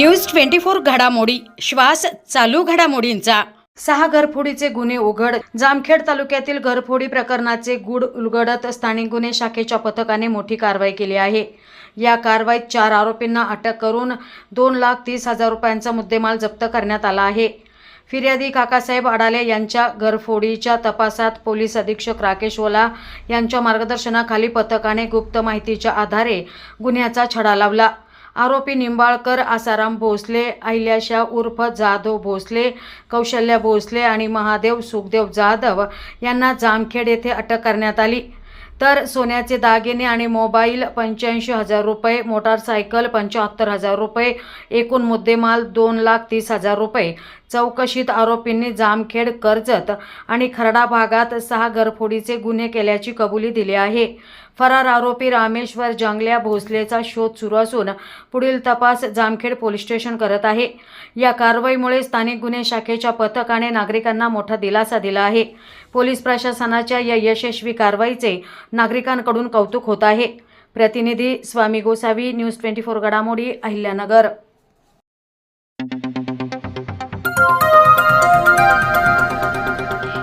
News twenty four घडामोडी. श्वास चालू घडामोडींचा. सहा घरफोडीचे गुन्हे उघड. जामखेड तालुक्यातील घरफोडी प्रकरणाचे गुढ उलगडत स्थानिक गुन्हे शाखेच्या पथकाने मोठी कारवाई केली आहे. या कारवाईत चार आरोपींना अटक करून दोन लाख तीस हजार रुपयांचा मुद्देमाल जप्त करण्यात आला आहे. फिर्यादी काकासाहेब अडाले यांच्या घरफोडीच्या तपासात पोलीस अधीक्षक राकेश ओला यांच्या मार्गदर्शनाखाली पथकाने गुप्त माहितीच्या आधारे गुन्ह्याचा छडा लावला. आरोपी निंबाळकर आसाराम भोसले अहिल्याशा उर्फ जाधव भोसले कौशल्य भोसले आणि महादेव सुखदेव जाधव यांना जामखेड येथे अटक करण्यात आली. तर सोन्याचे दागिने आणि मोबाईल पंच्याऐंशी हजार रुपये मोटारसायकल पंच्याहत्तर हजार रुपये एकूण मुद्देमाल दोन लाख तीस हजार रुपये चौकशीत आरोपींनी जामखेड कर्जत आणि खरडा भागात सहा घरफोडीचे गुन्हे केल्याची कबुली दिली आहे. फरार आरोपी रामेश्वर जंगल्या भोसलेचा शोध सुरू असून पुढील तपास जामखेड पोलीस स्टेशन करत आहे. या कारवाईमुळे स्थानिक गुन्हे शाखेच्या पथकाने नागरिकांना मोठा दिलासा दिला आहे. पोलीस प्रशासनाच्या या यशस्वी कारवाईचे नागरिकांकडून कौतुक होत आहे. प्रतिनिधी Swami Gosavi news twenty four घडामोडी अहिल्यानगर.